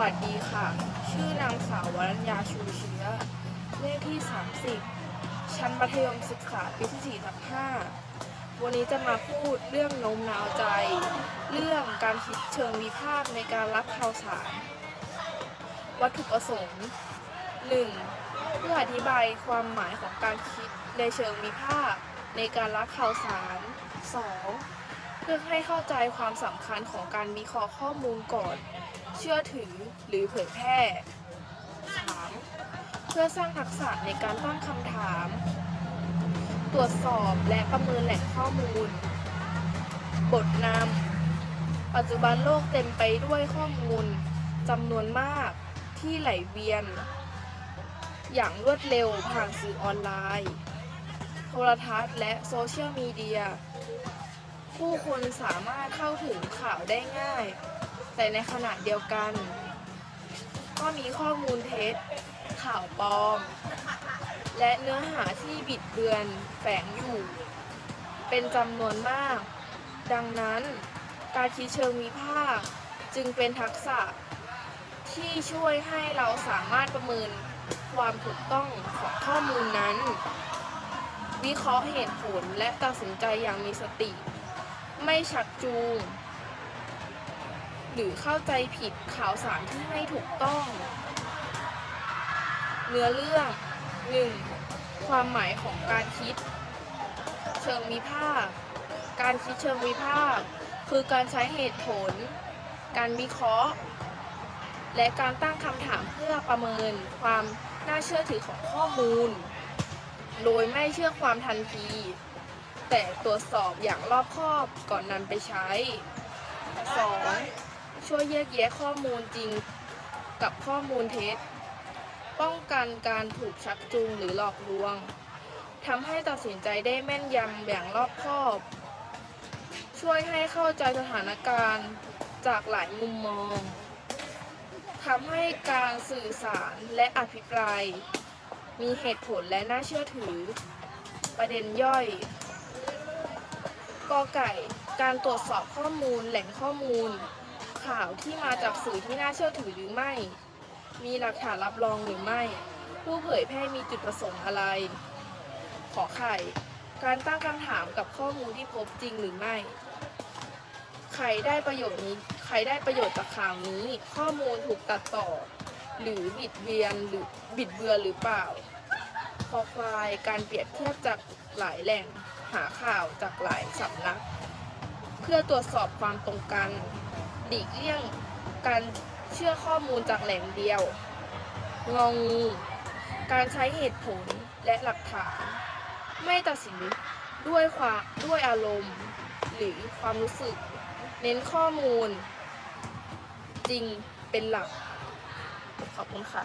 วัสดีค่ะ ชื่อนางสาววรัญญาชูเชื้อ เลขที่ 30 ชั้นมัธยมศึกษาปีที่4ทับ5วันนี้จะมาพูดเรื่องโน้มน้าวใจ เรื่องการคิดเชิงวิพากษ์ในการรับข่าวสาร วัตถุประสงค์ 1. เพื่ออธิบายความหมายของการคิดในเชิงวิพากษ์ในการรับข่าวสาร 2. เพื่อให้เข้าใจความสำคัญของการวิเคราะห์ข้อมูลก่อน เชื่อถือหรือเผยแพร่ 3. เพื่อสร้างทักษะในการตั้งคำถาม ตรวจสอบและประเมินแหล่งข้อมูล บทนำปัจจุบันโลกเต็มไปด้วยข้อมูลจำนวนมากที่ไหลเวียน อย่างรวดเร็วผ่านสื่อออนไลน์ โทรทัศน์และโซเชียลมีเดีย ผู้คนสามารถเข้าถึงข่าวได้ง่าย แต่ในขณะเดียวกัน ก็มีข้อมูลเท็จ ข่าวปลอม และเนื้อหาที่บิดเบือนแฝงอยู่ เป็นจำนวนมาก ดังนั้นการคิดเชิงวิพากษ์จึงเป็นทักษะที่ช่วยให้เราสามารถประเมินความถูกต้องของข้อมูลนั้น วิเคราะห์เหตุผลและตัดสินใจอย่างมีสติ ไม่ชักจูง หรือเข้าใจผิดข่าวสารที่ไม่ถูกต้อง เนื้อเรื่อง 1. ความหมายของการคิด เชิงวิพากษ์การคิดเชิงวิพากษ์คือการใช้เหตุผล การวิเคราะห์ และการตั้งคำถามเพื่อประเมินความน่าเชื่อถือของข้อมูล โดยไม่เชื่อความทันที แต่ตรวจสอบอย่างรอบคอบก่อนนำไปใช้ 2. ช่วยแยกแยะข้อมูลจริงกับข้อมูลเท็จ ป้องกันการถูกชักจูงหรือหลอกลวงทำให้ตัดสินใจได้แม่นยำอย่างรอบคอบ ช่วยให้เข้าใจสถานการณ์จากหลายมุมมองทำให้การสื่อสารและอภิปราย มีเหตุผลและน่าเชื่อถือ ประเด็นย่อย กอไก่ การตรวจสอบข้อมูลแหล่งข้อมูล ข่าวที่มาจากสื่อที่น่าเชื่อถือหรือไม่ มีหลักฐานรับรองหรือไม่ ผู้เผยแพร่มีจุดประสงค์อะไร ขอไข่ การตั้งคำถามกับข้อมูลที่พบจริงหรือไม่ ใครได้ประโยชน์นี้ ใครได้ประโยชน์จากข่าวนี้ ข้อมูลถูกตัดต่อ หรือบิดเบียนหรือบิดเบือนหรือเปล่า คอควาย การเปรียบเทียบจากหลายแหล่ง หาข่าวจากหลายสำนัก เพื่อตรวจสอบความตรงกันหลีกเลี่ยงการเชื่อข้อมูลจากแหล่งเดียว งองูการใช้เหตุผลและหลักฐาน ไม่ตัดสินด้วยความด้วยอารมณ์ หรือความรู้สึก เน้นข้อมูล จริงเป็นหลัก ขอบคุณค่ะ